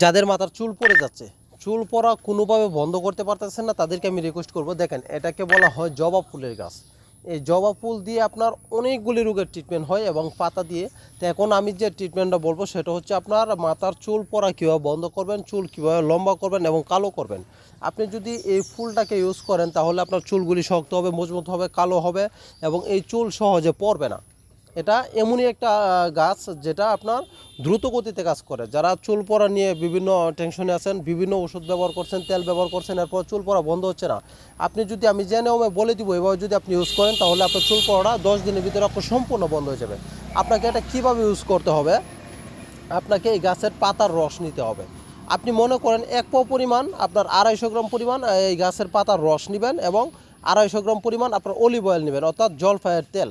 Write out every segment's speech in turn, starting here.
যাদের মাথার চুল পড়ে যাচ্ছে, চুল পড়া কোনোভাবে বন্ধ করতে পারতেছেন না, তাদেরকে আমি রিকোয়েস্ট করব। দেখেন, এটাকে বলা হয় জবা ফুলের গাছ। এই জবা ফুল দিয়ে আপনার অনেকগুলি রোগের ট্রিটমেন্ট হয় এবং পাতা দিয়ে। তো এখন আমি যে ট্রিটমেন্টটা বলব, সেটা হচ্ছে আপনার মাথার চুল পড়া কীভাবে বন্ধ করবেন, চুল কীভাবে লম্বা করবেন এবং কালো করবেন। আপনি যদি এই ফুলটাকে ইউজ করেন, তাহলে আপনার চুলগুলি শক্ত হবে, মজবুত হবে, কালো হবে এবং এই চুল সহজে পড়বে না। এটা এমনই একটা গাছ যেটা আপনার দ্রুত গতিতে কাজ করে। যারা চুল পড়া নিয়ে বিভিন্ন টেনশনে আছেন, বিভিন্ন ওষুধ ব্যবহার করছেন, তেল ব্যবহার করছেন, এরপর চুল পড়া বন্ধ হচ্ছে না। আপনি যদি আমি যে নিয়মে বলে দিব, এভাবে যদি আপনি ইউজ করেন, তাহলে আপনার চুল পড়াটা দশ দিনের ভিতরে আপনার সম্পূর্ণ বন্ধ হয়ে যাবে। আপনাকে এটা কীভাবে ইউজ করতে হবে? আপনাকে এই গাছের পাতার রস নিতে হবে। আপনি মনে করেন এক পাও পরিমাণ আপনার আড়াইশো গ্রাম পরিমাণ এই গাছের পাতার রস নেবেন এবং আড়াইশো গ্রাম পরিমাণ আপনার অলিভ অয়েল নেবেন, অর্থাৎ জলফাইয়ের তেল।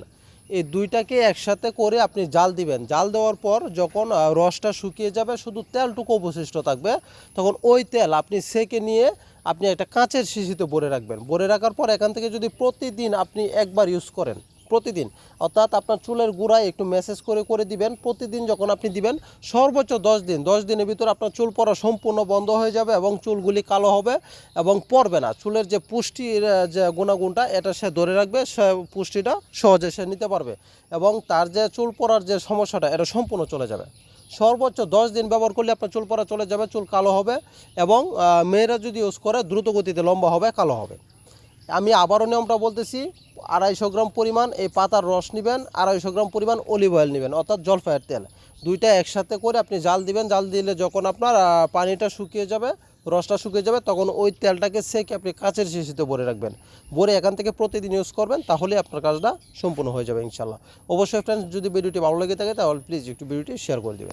এই দুইটাকে একসাথে করে আপনি জাল দিবেন। জাল দেওয়ার পর যখন রসটা শুকিয়ে যাবে, শুধু তেলটুকু অবশিষ্ট থাকবে, তখন ওই তেল আপনি সেকে নিয়ে আপনি একটা কাঁচের শিশিতে ভরে রাখবেন। ভরে রাখার পর এখান থেকে যদি প্রতিদিন আপনি একবার ইউজ করেন প্রতিদিন। অর্থাৎ আপনার চুলের গোড়ায় একটু মেসেজ করে করে দিবেন। প্রতিদিন যখন আপনি দিবেন, সর্বোচ্চ দশ দিন, দশ দিনের ভিতর আপনার চুল পড়া সম্পূর্ণ বন্ধ হয়ে যাবে এবং চুলগুলি কালো হবে এবং পড়বে না। চুলের যে পুষ্টির যে গুণাগুণটা, এটা সে ধরে রাখবে, সে পুষ্টিটা সহজে সে নিতে পারবে এবং তার যে চুল পড়ার যে সমস্যাটা, এটা সম্পূর্ণ চলে যাবে। সর্বোচ্চ দশ দিন ব্যবহার করলে আপনার চুল পড়া চলে যাবে, চুল কালো হবে এবং মেয়েরা যদি ইউজ করে, দ্রুত গতিতে লম্বা হবে, কালো হবে। আমি আবারও নিয়মটা বলতেছি, আড়াইশো গ্রাম পরিমাণ এই পাতার রস নেবেন, আড়াইশো গ্রাম পরিমাণ অলিভ অয়েল নেবেন, অর্থাৎ জলফাইয়ের তেল। দুইটা একসাথে করে আপনি জাল দিবেন, জাল দিলে যখন আপনার পানিটা শুকিয়ে যাবে, রসটা শুকিয়ে যাবে, তখন ওই তেলটাকে সেকে আপনি কাঁচের শিশিতে ভরে রাখবেন। ভরে এখান থেকে প্রতিদিন ইউজ করবেন তাহলে আপনার কাজটা সম্পূর্ণ হয়ে যাবে ইনশাল্লাহ অবশ্যই ফ্রেন্ডস যদি ভিডিওটি ভালো লেগে থাকে, তাহলে প্লিজ একটু ভিডিওটি শেয়ার করে দেবেন।